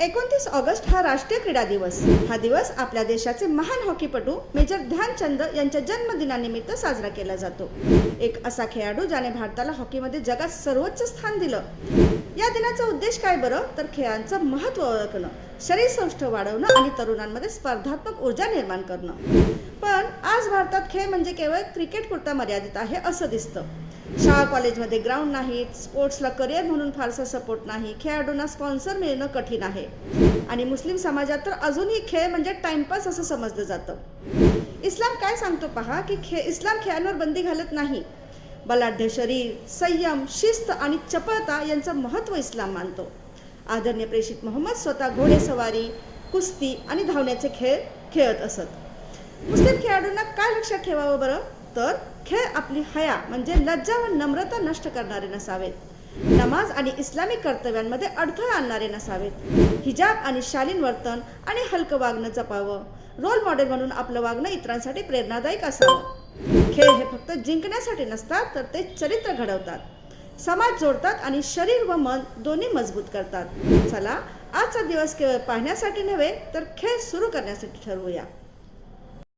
एकोणतीस ऑगस्ट हा राष्ट्रीय क्रीडा दिवस. हा दिवस आपल्या देशाचे महान हॉकीपटू मेजर ध्यानचंद यांच्या जन्मदिनानिमित्त साजरा केला जातो. एक असा खेळाडू ज्याने भारताला हॉकीमध्ये जगात सर्वोच्च स्थान दिलं. या दिनाचा उद्देश काय बरं? तर खेळांचं महत्त्व ओळखणं शरीर सौष्ठ वाढवणं आणि तरुणांमध्ये स्पर्धात्मक ऊर्जा निर्माण करणं. पण आज भारतात खेळ म्हणजे केवळ क्रिकेट पुरता मर्यादित आहे असं दिसतं. शाळा कॉलेजमध्ये ग्राउंड नाहीत स्पोर्ट्सला करिअर म्हणून फारसा सपोर्ट नाही खेळाडूंना स्पॉन्सर मिळणं कठीण आहे. आणि मुस्लिम समाजात तर अजूनही खेळ म्हणजे टाइमपास असं समजलं जातं. इस्लाम काय सांगतो पहा की खे इस्लाम खेळांवर बंदी घालत नाही. बलाढ्य शरीर संयम शिस्त आणि चपळता यांचं महत्त्व इस्लाम मानतो. आदरणीय प्रेषित मोहम्मद स्वतः घोडेसवारी कुस्ती आणि धावण्याचे खेळ खेळत असत. मुस्लिम खेळाडूंना काय लक्षात ठेवावं बरं? तर खेळ आपली हया म्हणजे लज्जा व नम्रता नष्ट करणारे नसावेत. नमाज आणि इस्लामिक कर्तव्यांमध्ये अडथळा आणणारे नसावेत. हिजाब आणि शालीन वर्तन आणि हलकं वागणं जपावं. रोल मॉडेल म्हणून आपलं वागणं इतरांसाठी प्रेरणादायक असावं. खेळ हे फक्त जिंकण्यासाठी नसतात तर ते चरित्र घडवतात. समाज जोडतात आणि शरीर व मन दोन्ही मजबूत करतात. चला आजचा दिवस केवळ पाहण्यासाठी नव्हे तर खेळ सुरू करण्यासाठी ठरवूया.